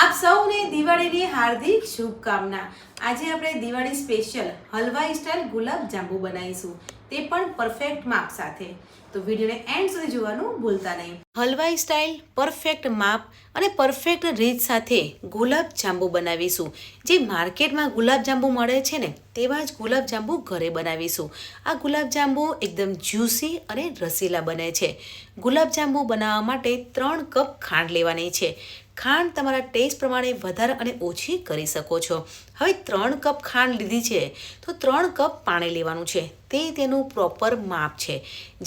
આપ સૌને દિવાળીની હાર્દિક શુભકામના. આજે આપણે દિવાળી સ્પેશિયલ હલવાઈ સ્ટાઇલ ગુલાબ જાંબુ બનાવીશું. તે પણ પરફેક્ટ માપ સાથે. તો વિડીયોને એન્ડ સુધી જોવાનું ભૂલતા નહીં. હલવાઈ સ્ટાઇલ, પરફેક્ટ માપ અને પરફેક્ટ રીત સાથે ગુલાબ જાંબુ બનાવીશું. જે માર્કેટમાં ગુલાબ જાંબુ મળે છે ને, તેવા જ ગુલાબ જાંબુ ઘરે બનાવીશું. આ ગુલાબ જાંબુ એકદમ જ્યુસી અને રસીલા બને છે. ગુલાબ જાંબુ બનાવવા માટે ત્રણ કપ ખાંડ લેવાની છે. ખાંડ તમારા ટેસ્ટ પ્રમાણે વધારે અને ઓછી કરી શકો છો. હવે ત્રણ કપ ખાંડ લીધી છે, તો ત્રણ કપ પાણી લેવાનું છે. તે તેનું પ્રોપર માપ છે.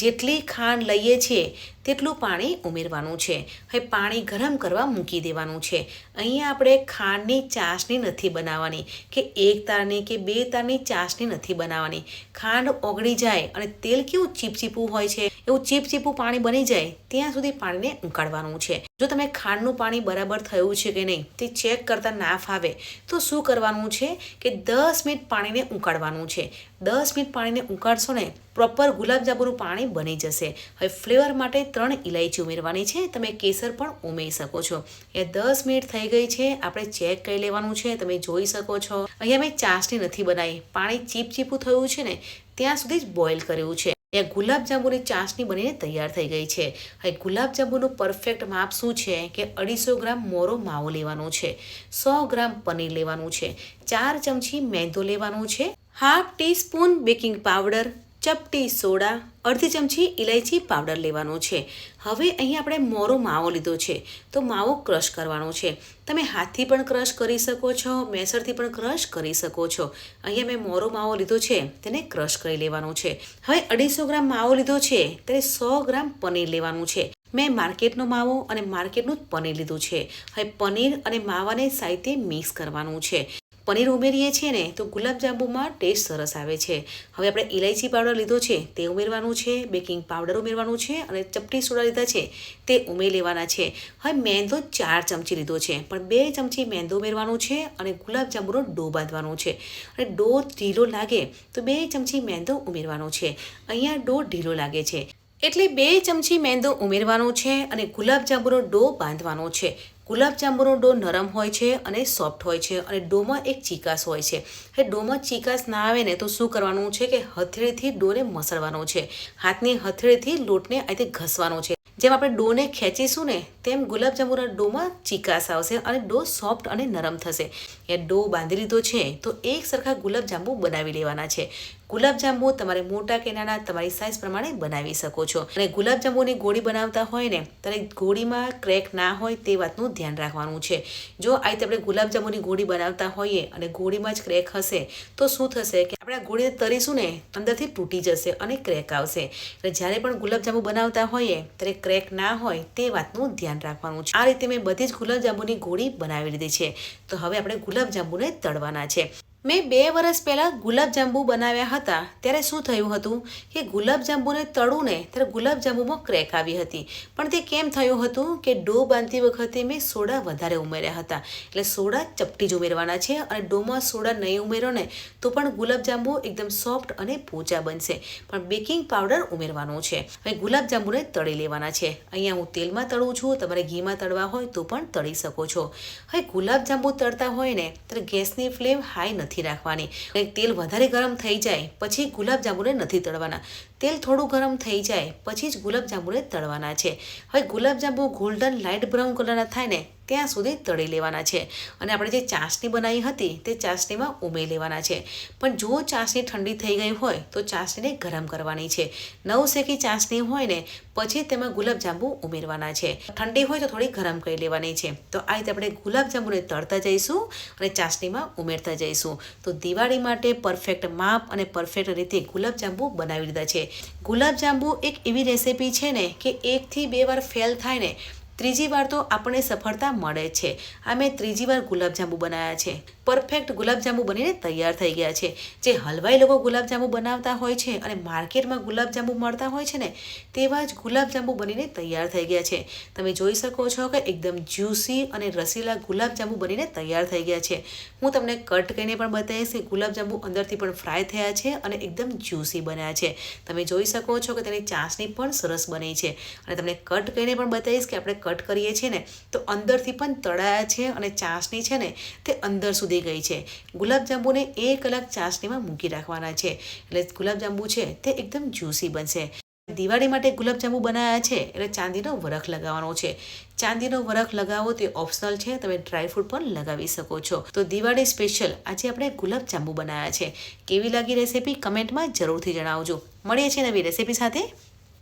જેટલી ખાંડ લઈએ છીએ, તેટલું પાણી ઉમેરવાનું છે. હવે પાણી ગરમ કરવા મૂકી દેવાનું છે. અહીંયા આપણે ખાંડની ચાસણી નથી બનાવવાની, કે એક તારની કે બે તારની ચાસણી નથી બનાવવાની. ખાંડ ઓગળી જાય અને તેલ કેવું ચીપચીપું હોય છે? એવું ચીપચીપું પાણી બની જાય, ત્યાં સુધી પાણીને ઉકાળવાનું છે. જો તમે ખાંડનું પાણી બરાબર થયું છે કે નહીં, તે ચેક કરતાં ના ફાવે, તો શું કરવાનું છે કે દસ મિનિટ પાણીને ઉકાળવાનું છે. દસ મિનિટ પાણીને ઉકાળશો ને પ્રોપર ગુલાબજાંબુનું પાણી બની જશે. હવે ફ્લેવર માટે ત્રણ ઇલાયચી ઉમેરવાની છે, તમે કેસર પણ ઉમેરી શકો છો. એ દસ મિનિટ થઈ ગઈ છે, આપણે ચેક કરી લેવાનું છે, તમે જોઈ શકો છો. અહીંયા મેં ચાસણી નથી બનાવી, પાણી ચીપચીપું થયું છે ને, ત્યાં સુધી જ બોઇલ કર્યું છે. એ ગુલાબજાંબુની ચાસણી બનીને તૈયાર થઈ ગઈ છે. હવે ગુલાબજાંબુનું પરફેક્ટ માપ શું છે? કે અઢીસો ગ્રામ મોરો માવો લેવાનો છે. સો ગ્રામ પનીર લેવાનું છે. ચાર ચમચી મેંદો લેવાનો છે. Half teaspoon baking powder. ચપટી સોડા, અડધી ચમચી ઇલાયચી પાવડર લેવાનો છે. હવે અહીં આપણે મોરો માવો લીધો છે. તો માવો ક્રશ કરવાનો છે. તમે હાથથી પણ ક્રશ કરી શકો છો, મેસરથી પણ ક્રશ કરી શકો છો. અહીંયા મેં મોરો માવો લીધો છે, તેને ક્રશ કરી લેવાનો છે. હવે અઢીસો ગ્રામ માવો લીધો છે ત્યારે સો ગ્રામ પનીર લેવાનું છે. મેં માર્કેટનો માવો અને માર્કેટનું જ પનીર લીધું છે. હવે પનીર અને માવાને સાહિત્ય મિક્સ કરવાનું છે. પનીર ઉમેરીએ છીએ ને, તો ગુલાબજાંબુમાં ટેસ્ટ સરસ આવે છે. હવે આપણે ઇલાયચી પાવડર લીધો છે, તે ઉમેરવાનું છે, બેકિંગ પાવડર ઉમેરવાનું છે અને ચપટી સોડા લીધા છે, તે ઉમેરી લેવાના છે. હવે મેંદો ચાર ચમચી લીધો છે, પણ બે ચમચી મેંદો ઉમેરવાનું છે અને ગુલાબજાંબુનો ડો બાંધવાનો છે. અને ડો ઢીલો લાગે, તો બે ચમચી મેંદો ઉમેરવાનો છે. અહીંયા ડો ઢીલો લાગે છે. એટલે બે ચમચી મેંદો ઉમેરવાનો છે અને ગુલાબજાંબુનો ડો બાંધવાનો છે. ગુલાબજાંબુનો ડો નરમ હોય છે અને સોફ્ટ હોય છે અને ડોમાં એક ચીકાશ હોય છે. એ ડોમાં ચીકાશ ના આવે ને તો શું કરવાનું છે કે હથેળીથી ડોને મસળવાનો છે. હાથની હથેળીથી લોટને અહીંથી ઘસવાનો છે. જેમ આપણે ડોને ખેંચીશું ને તેમ ગુલાબજાંબુના ડોમાં ચીકાશ આવશે અને ડો સોફ્ટ અને નરમ થશે. એ ડો બાંધી લીધો છે તો એક સરખા ગુલાબજાંબુ બનાવી લેવાના છે. ગુલાબજાંબુ તમારે મોટા કે નાના તમારી સાઇઝ પ્રમાણે બનાવી શકો છો. અને ગુલાબજાંબુની ગોળી બનાવતા હોય ને, ત્યારે ગોળીમાં ક્રેક ના હોય તે વાતનું ધ્યાન રાખવાનું છે. જો આ રીતે આપણે ગુલાબજાંબુની ગોળી બનાવતા હોઈએ અને ગોળીમાં જ ક્રેક હશે, તો શું થશે કે આપણે આ ગોળીને તરીશું ને, અંદરથી તૂટી જશે અને ક્રેક આવશે. એટલે જ્યારે પણ ગુલાબજાંબુ બનાવતા હોઈએ, ત્યારે ક્રેક ના હોય તે વાતનું ધ્યાન રાખવાનું છે. આ રીતે મેં બધી જ ગુલાબજાંબુની ગોળી બનાવી લીધી છે. તો હવે આપણે ગુલાબજાંબુને તળવાના છે. મેં બે વર્ષ પહેલાં ગુલાબજાંબુ બનાવ્યા હતા. ત્યારે શું થયું હતું? કે ગુલાબજાંબુને તળું ને ત્યારે ગુલાબજાંબુમાં ક્રેક આવી હતી. પણ તે કેમ થયું હતું? કે ડો બાંધતી વખતે મેં સોડા વધારે ઉમેર્યા હતા. એટલે સોડા ચપટી જ ઉમેરવાના છે અને ડોમાં સોડા નહીં ઉમેરો ને તો પણ ગુલાબજાંબુ એકદમ સોફ્ટ અને પોચા બનશે. પણ બેકિંગ પાવડર ઉમેરવાનો છે. હવે ગુલાબજાંબુને તળી લેવાના છે. અહીંયા હું તેલમાં તળું છું. તમારે ઘીમાં તળવા હોય તો પણ તળી શકો છો. હવે ગુલાબજાંબુ તળતા હોય ને, ત્યારે ગેસની ફ્લેમ હાઈ નથી નથી રાખવાની. કંઈક તેલ વધારે ગરમ થઈ જાય પછી ગુલાબજાંબુને નથી તળવાના. તેલ થોડું ગરમ થઈ જાય, પછી જ ગુલાબજાંબુને તળવાના છે. હવે ગુલાબજાંબુ ગોલ્ડન લાઇટ બ્રાઉન કલરના થાય ને, ત્યાં સુધી તળી લેવાના છે. અને આપણે જે ચાસણી બનાવી હતી, તે ચાસણીમાં ઉમેરી લેવાના છે. પણ જો ચાસણી ઠંડી થઈ ગઈ હોય, તો ચાસણીને ગરમ કરવાની છે. નવ શેકી ચાસણી હોય ને, પછી તેમાં ગુલાબજાંબુ ઉમેરવાના છે. ઠંડી હોય તો થોડી ગરમ કરી લેવાની છે. તો આ રીતે આપણે ગુલાબજાંબુને તળતા જઈશું અને ચાસણીમાં ઉમેરતા જઈશું. તો દિવાળી માટે પરફેક્ટ માપ અને પરફેક્ટ રીતે ગુલાબજાંબુ બનાવી લીધા છે. ગુલાબજાંબુ એક એવી રેસીપી છે ને કે એકથી બે વાર ફેલ થાય ને ત્રીજી વાર તો આપણને સફળતા મળે છે. આ મેં ત્રીજી વાર ગુલાબજાંબુ બનાવ્યા છે. પરફેક્ટ ગુલાબજાંબુ બનીને તૈયાર થઈ ગયા છે. જે હલવાઈ લોકો ગુલાબજાંબુ બનાવતા હોય છે અને માર્કેટમાં ગુલાબજાંબુ મળતા હોય છે ને, તેવા જ ગુલાબજાંબુ બનીને તૈયાર થઈ ગયા છે. તમે જોઈ શકો છો કે એકદમ જ્યુસી અને રસીલા ગુલાબજાંબુ બનીને તૈયાર થઈ ગયા છે. હું તમને કટ કરીને પણ બતાવીશ કે ગુલાબજાંબુ અંદરથી પણ ફ્રાય થયા છે અને એકદમ જ્યુસી બન્યા છે. તમે જોઈ શકો છો કે તેની ચાસણી પણ સરસ બની છે. અને તમને કટ કરીને પણ બતાવીશ કે આપણે કટ કરીએ છીએ ને, તો અંદરથી પણ તળાયા છે અને ચાસણી છે ને, તે અંદર સુધી ગઈ છે. ગુલાબજાંબુને એક કલાક ચાસણીમાં મૂકી રાખવાના છે. એટલે ગુલાબજાંબુ છે તે એકદમ જ્યુસી બનશે. દિવાળી માટે ગુલાબજાંબુ બનાવ્યા છે એટલે ચાંદીનો વરખ લગાવવાનો છે. ચાંદીનો વરખ લગાવો તે ઓપ્શનલ છે. તમે ડ્રાયફ્રૂટ પણ લગાવી શકો છો. તો દિવાળી સ્પેશિયલ આજે આપણે ગુલાબજાંબુ બનાવ્યા છે. કેવી લાગી રેસીપી કમેન્ટમાં જરૂરથી જણાવજો. મળીએ છીએ નવી રેસીપી સાથે.